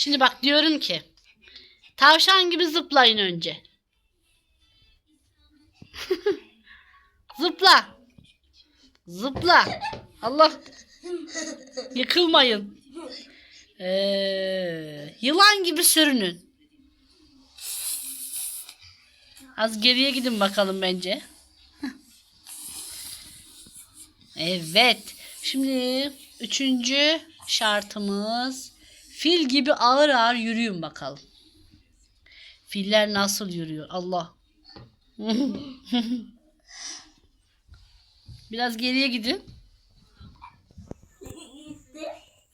Şimdi bak diyorum ki tavşan gibi zıplayın önce. Zıpla. Zıpla. Allah. Yıkılmayın. Ee, yılan gibi sürünün. Az geriye gidin bakalım bence. Evet. Şimdi üçüncü şartımız fil gibi ağır ağır yürüyün bakalım. Filler nasıl yürüyor? Allah. Biraz geriye gidin.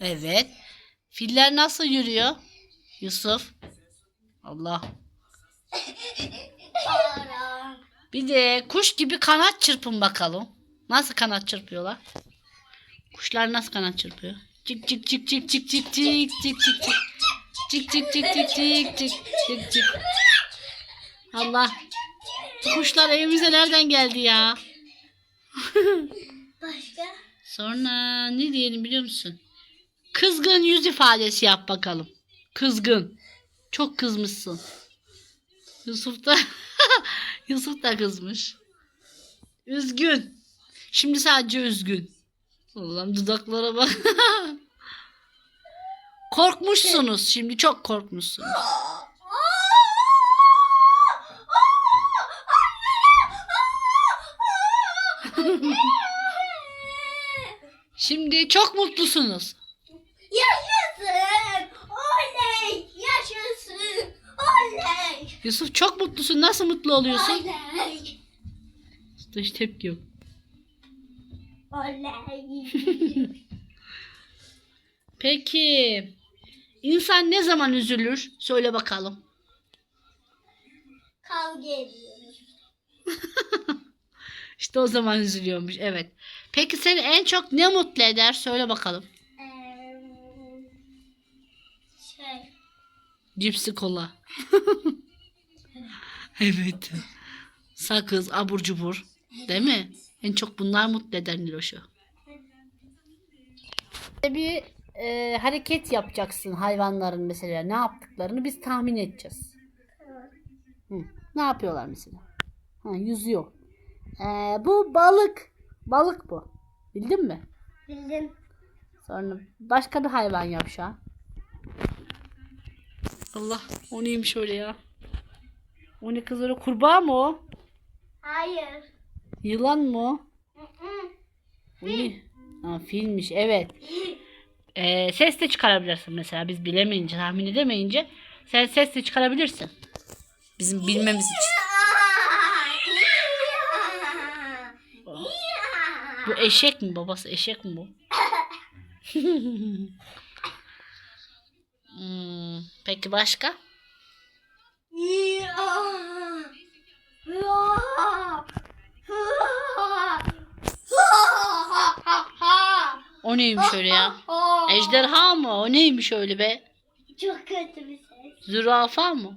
Evet. Filler nasıl yürüyor? Yusuf. Allah. Bir de kuş gibi kanat çırpın bakalım. Nasıl kanat çırpıyorlar? Kuşlar nasıl kanat çırpıyor? Cik cik cik cik cik cik cik cik cik cik. Cik cik cik cik cik cik cik cik. Allah. Kuşlar evimize nereden geldi ya? Başka? Sonra ne diyelim biliyor musun? Kızgın yüz ifadesi yap bakalım. Kızgın. Çok kızmışsın. Yusuf da Yusuf da kızmış. Üzgün. Şimdi sadece üzgün. Allah'ım dudaklara bak. Korkmuşsunuz. Şimdi çok korkmuşsunuz. Şimdi çok mutlusunuz. Yaşasın! Oley! Yaşasın! Oley! Yusuf çok mutlusun. Nasıl mutlu oluyorsun? Oley! Hiç tepki yok. Oley! Peki insan ne zaman üzülür? Söyle bakalım. Kavga ediyoruz. İşte o zaman üzülüyormuş. Evet. Peki seni en çok ne mutlu eder? Söyle bakalım. Eee, şey, Cipsi kola. evet. Sakız, abur cubur. Değil mi? En çok bunlar mutlu eder Niloş'u. Bir e, hareket yapacaksın hayvanların mesela. Ne yaptıklarını biz tahmin edeceğiz. Hı. Ne yapıyorlar mesela? Ha, yüzüyor. Ee, bu balık. Balık bu. Bildin mi? bildim. Sonra başka bir hayvan yap şu an. Allah o neymiş öyle ya? O ne kız öyle kurbağa mı o? Hayır. Yılan mı o? Hı-hı. O ne? Ha, filmiş evet. Ee, ses de çıkarabilirsin mesela biz bilemeyince tahmin edemeyince sen ses de çıkarabilirsin. Bizim bilmemiz için. Bu eşek mi babası eşek mi bu? Hmm, peki başka? O neymiş öyle ya? Ejderha mı? O neymiş öyle be? Çok kötü bir ses. Zürafa mı?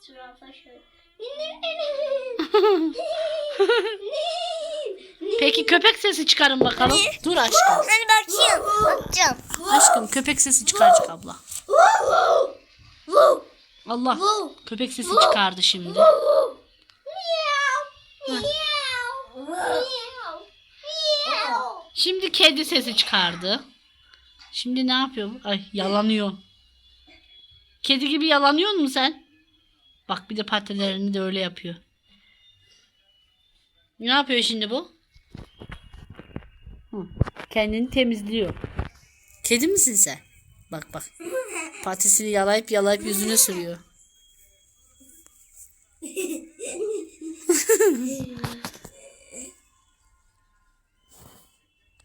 Zürafa şöyle. Peki köpek sesi çıkarın bakalım. Dur aşkım. Hadi bakayım. Bakacağım. Aşkım köpek sesi çıkaracak abla. Allah. Köpek sesi çıkardı şimdi. Şimdi kedi sesi çıkardı. Şimdi ne yapıyor? Ay yalanıyor. Kedi gibi yalanıyor mu sen? Bak bir de patilerini de öyle yapıyor. Ne yapıyor şimdi bu? Kendini temizliyor. Kedi misin sen? Bak bak. Patisini yalayıp yalayıp yüzüne sürüyor.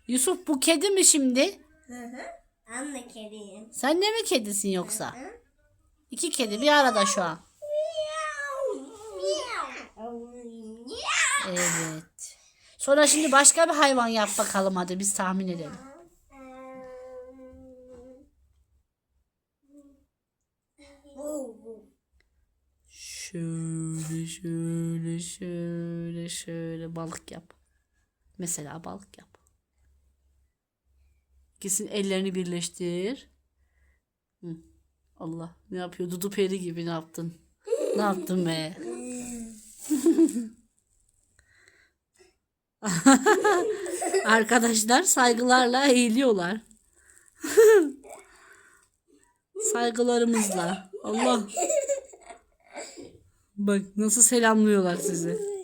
Yusuf bu kedi mi şimdi? Anne kediyim. Sen de mi kedisin yoksa? İki kedi bir arada şu an. Evet. Sonra şimdi başka bir hayvan yap bakalım hadi biz tahmin edelim. Şöyle şöyle şöyle şöyle balık yap. Mesela balık yap. İkisinin ellerini birleştir. Hı. Allah ne yapıyor? Dudu peri gibi ne yaptın? Ne yaptın be? Arkadaşlar saygılarla eğiliyorlar. Saygılarımızla. Allah. Bak nasıl selamlıyorlar sizi.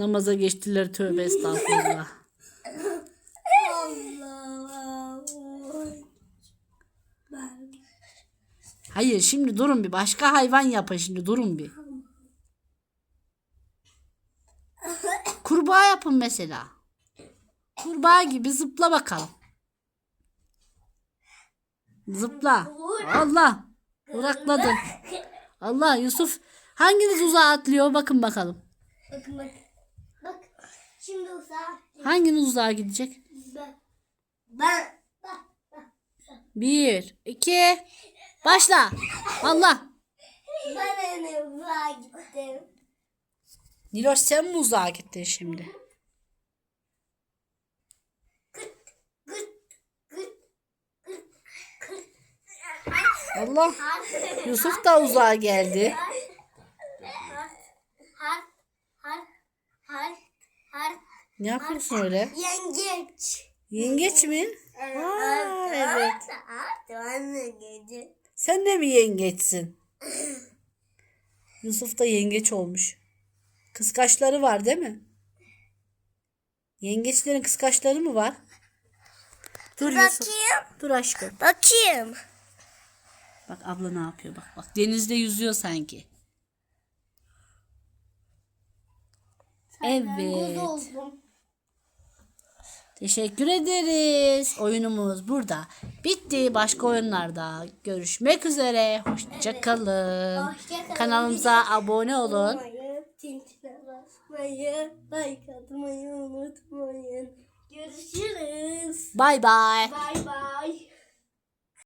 Namaza geçtiler tövbe estağfurullah. Hayır şimdi durun bir başka hayvan yapın şimdi durun bir. Kurbağa yapın mesela. Kurbağa gibi zıpla bakalım. Zıpla. Allah. Durakladı. Allah Yusuf hanginiz uzağa atlıyor bakın bakalım. Bakın bak. Bak. Şimdi uzağa. Hanginiz uzağa gidecek? Ben. Ben. Bak. Bir, iki, başla. Allah. Ben en uzağa gittim. Niloş sen mi uzağa gittin şimdi? Allah. Yusuf da uzağa geldi. Ne yapıyorsun öyle? Yengeç. Yengeç mi? Aa, evet. Anne gece. Sen de mi yengeçsin? Yusuf da yengeç olmuş. Kıskaçları var değil mi? Yengeçlerin kıskaçları mı var? Dur Yusuf. Bakayım. Dur aşkım. Bakayım. Bak abla ne yapıyor bak bak. Denizde yüzüyor sanki. Evet. oldum. Teşekkür ederiz. Oyunumuz burada. Bitti. Başka oyunlarda görüşmek üzere. Hoşça kalın. Hoşça. Kanalımıza abone olun. Unutmayın. Tintine basmayı, like atmayı unutmayın. Görüşürüz. Bay bay. Bay bay.